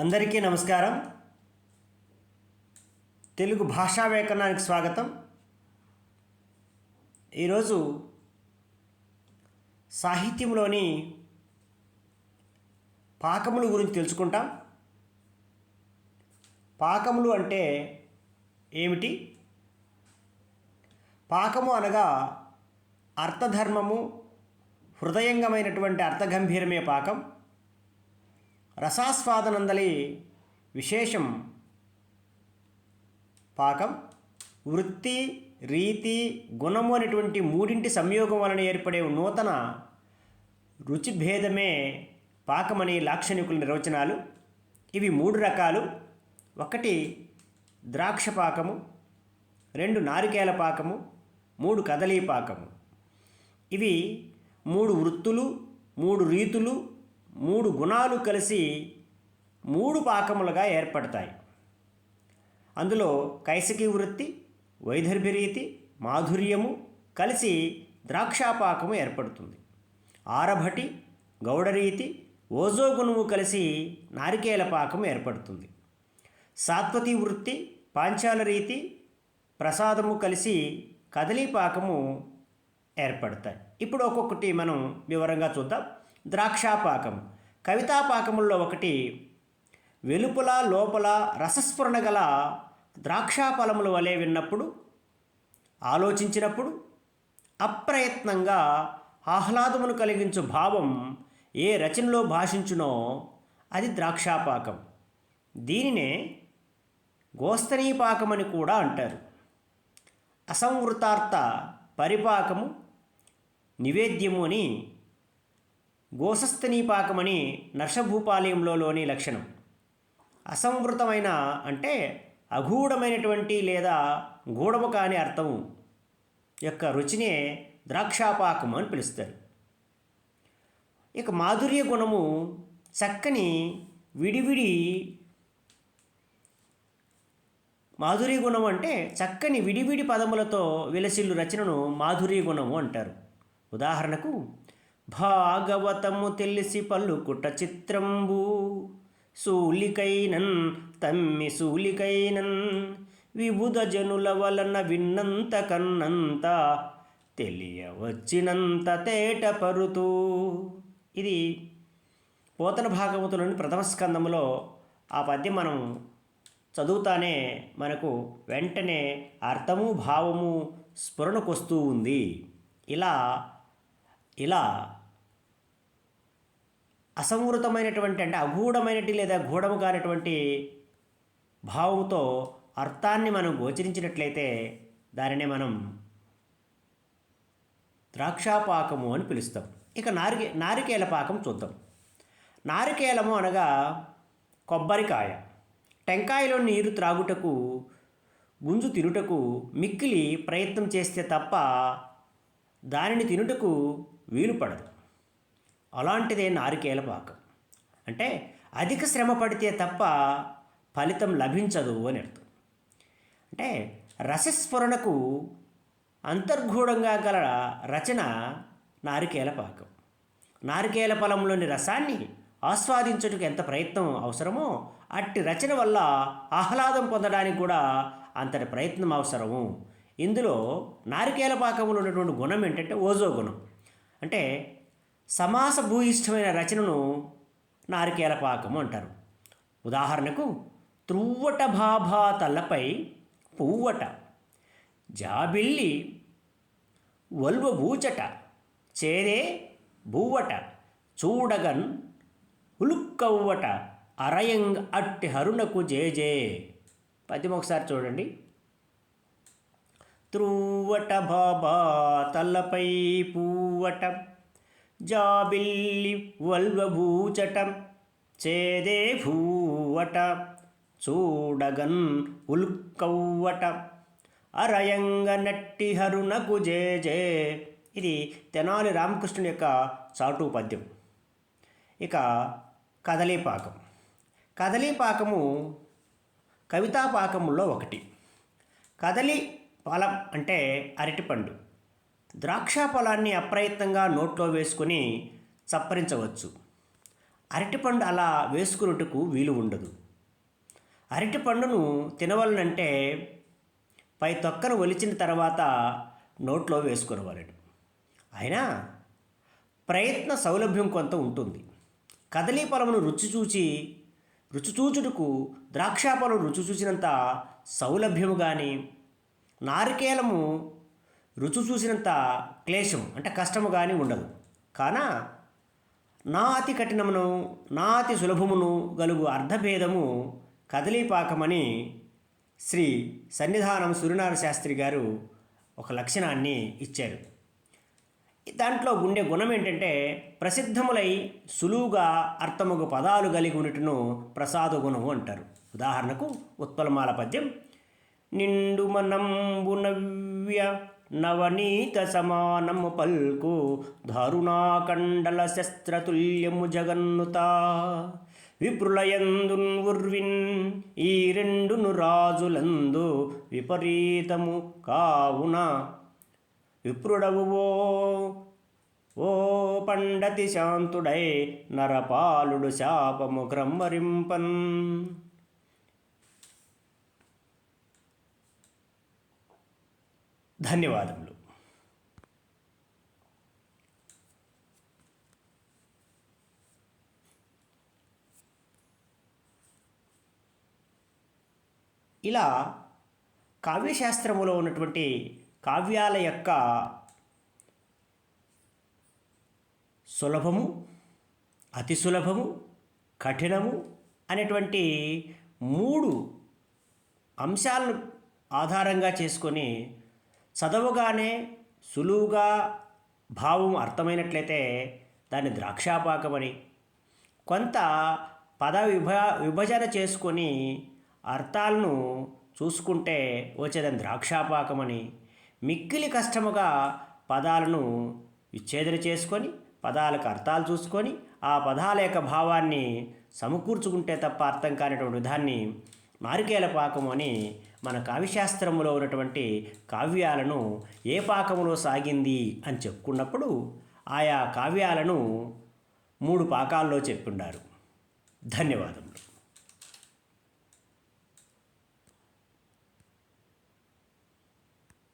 అందరికీ నమస్కారం. తెలుగు భాషా వ్యాకరణానికి స్వాగతం. ఈరోజు సాహిత్యంలోని పాకములు గురించి తెలుసుకుంటాం. పాకములు అంటే ఏమిటి? పాకము అనగా అర్థధర్మము హృదయంగమైనటువంటి అర్థగంభీరమే పాకం. రసాస్వాదనందలి విశేషం పాకం. వృత్తి రీతి గుణము అనేటువంటి మూడింటి సంయోగం వలన ఏర్పడే నూతన రుచి భేదమే పాకమని లాక్షణికుల నిర్వచనాలు. ఇవి మూడు రకాలు. ఒకటి ద్రాక్ష పాకము రెండు నారికేల పాకము మూడు కదలీ పాకము. ఇవి మూడు వృత్తులు మూడు రీతులు మూడు గుణాలు కలిసి మూడు పాకములుగా ఏర్పడతాయి. అందులో కైసకి వృత్తి వైదర్భిరీతి మాధుర్యము కలిసి ద్రాక్షాపాకము ఏర్పడుతుంది. ఆరభటి గౌడరీతి ఓజోగుణము కలిసి నారికేల పాకము ఏర్పడుతుంది. సాత్వతి వృత్తి పాంచాల రీతి ప్రసాదము కలిసి కదలీపాకము ఏర్పడతాయి. ఇప్పుడు ఒక్కొక్కటి మనం వివరంగా చూద్దాం. ద్రాక్షాపాకం. కవితాపాకముల్లో ఒకటి వెలుపల లోపల రసస్ఫురణ గల ద్రాక్షాఫలముల వలె విన్నప్పుడు ఆలోచించినప్పుడు అప్రయత్నంగా ఆహ్లాదమును కలిగించు భావం ఏ రచనలో భాషించునో అది ద్రాక్షాపాకం. దీనినే గోస్తనీపాకమని కూడా అంటారు. అసంవృతార్థ పరిపాకము నివేద్యము అని గోసస్థనీపాకమని నర్షభూపాలయంలోని లక్షణం. అసంవృతమైన అంటే అగూఢమైనటువంటి లేదా గూఢము కాని అర్థము యొక్క రుచినే ద్రాక్షాపాకము అని పిలుస్తారు. ఇక మాధుర్య గుణము చక్కని విడివిడి మాధుర్య గుణం అంటే చక్కని విడివిడి పదములతో విలసిల్లు రచనను మాధుర్య గుణము అంటారు. ఉదాహరణకు భాగవతము తెలిసి పలుకుట చిత్రంబు. సూలికైనన్ తమ్మి సూలికైనన్ విబుధ జనుల వలన విన్నంత కన్నంత తెలియవచ్చినంత తేట పరుతూ. ఇది పోతన భాగవతులోని ప్రథమ స్కందములో ఆ పద్యం మనం చదువుతానే మనకు వెంటనే అర్థము భావము స్ఫురణకొస్తూ ఉంది. ఇలా ఇలా అసంవృతమైనటువంటి అంటే అగూఢమైనటి లేదా గూఢము కానటువంటి భావముతో అర్థాన్ని మనం గోచరించినట్లయితే దానినే మనం ద్రాక్షాపాకము అని పిలుస్తాం. ఇక నారికే నారికేల పాకం చూద్దాం. నారికేలము అనగా కొబ్బరికాయ. టెంకాయలో నీరు త్రాగుటకు గుంజు తినుటకు మిక్కిలి ప్రయత్నం చేస్తే తప్ప దానిని తినుటకు వీలు పడదు అలాంటిదే నారికేల పాకం. అంటే అధిక శ్రమ పడితే తప్ప ఫలితం లభించదు అని అర్థం. అంటే రసస్ఫురణకు అంతర్గూఢంగా గల రచన నారికేల పాకం. నారికేల ఫలంలోని రసాన్ని ఆస్వాదించుటకు ఎంత ప్రయత్నం అవసరమో అట్టి రచన వల్ల ఆహ్లాదం పొందడానికి కూడా అంతటి ప్రయత్నం అవసరము. ఇందులో నారికేల పాకంలో ఉన్నటువంటి గుణం ఏంటంటే ఓజో గుణం. అంటే సమాస భూయిష్టమైన రచనను నారికేల పాకము అంటారు. ఉదాహరణకు త్రువ్వట భాభా తల్లపై పువ్వట జాబిల్లి వల్వబూచట చేరే బూవట చూడగన్ ఉలుక్కవ్వట అరయంగ్ అట్టి హరుణకు జేజే పద్యం ఒకసారి చూడండి. త్రువ్వట బాబా తల్లపై పూవట జాబిల్లి వల్వభూచటం చేదే భూవట చూడగన్ ఉల్కవ్వట అరయంగ నట్టి హరుణకు జే జే. ఇది తెనాలి రామకృష్ణుని యొక్క చాటు పద్యం. ఇక కదలీపాకం కదలీపాకము కవితాపాకముల్లో ఒకటి. కదలి ఫలం అంటే అరటిపండు. ద్రాక్ష ఫలాన్ని అప్రయత్నంగా నోట్లో వేసుకొని చప్పరించవచ్చు. అరటిపండు అలా వేసుకున్నట్టుకు వీలు ఉండదు. అరటిపండును తినవలనంటే పై తొక్కను ఒలిచిన తర్వాత నోట్లో వేసుకునేవాళ్ళు అయినా ప్రయత్న సౌలభ్యం కొంత ఉంటుంది. కదలీ పొలమును రుచి చూచి రుచి చూచుటకు ద్రాక్షాపలం రుచి చూసినంత సౌలభ్యము కానీ నారికేలము రుచి చూసినంత క్లేశం అంటే కష్టము కానీ ఉండదు. కాన నా అతి కఠినమును నా అతి సులభమును గలుగు అర్ధభేదము కదలీపాకమని శ్రీ సన్నిధానం సూర్యనారాయణ శాస్త్రి గారు ఒక లక్షణాన్ని ఇచ్చారు. దాంట్లో ఉండే గుణం ఏంటంటే ప్రసిద్ధములై సులువుగా అర్థముగు పదాలు కలిగి ఉన్నట్టును ప్రసాద గుణము అంటారు. ఉదాహరణకు ఉత్పలమాల పద్యం నిండు మనంబు నవ్య నవనీత సమానము పల్కు దారుణాకండల శస్త్రతుల్యము జగన్నుత. విప్రులయందున్ ఉర్విన్ ఈ రెండును రాజులందు విపరీతము కావున. విప్రుడవు ఓ ఓ పండతి శాంతుడై నరపాలుడు శాపము క్రమ్మరింపన్ ధన్యవాదములు. ఇలా కావ్యశాస్త్రములో ఉన్నటువంటి కావ్యాల యొక్క సులభము అతి సులభము కఠినము అనేటువంటి మూడు అంశాలను ఆధారంగా చేసుకొని చదవగానే సులువుగా భావం అర్థమైనట్లయితే దాన్ని ద్రాక్షాపాకమని కొంత పద విభ విభజన చేసుకొని అర్థాలను చూసుకుంటే వచ్చేదని ద్రాక్షాపాకమని మిక్కిలి కష్టముగా పదాలను విచ్ఛేదన చేసుకొని పదాలకు అర్థాలు చూసుకొని ఆ పదాల యొక్క భావాన్ని సమకూర్చుకుంటే తప్ప అర్థం కానిటువంటి విధాన్ని నారికేల పాకము అని మన కావ్యశాస్త్రములో ఉన్నటువంటి కావ్యాలను ఏ పాకములో సాగింది అని చెప్పుకున్నప్పుడు ఆయా కావ్యాలను మూడు పాకాల్లో చెప్పుండారు. ధన్యవాదములు.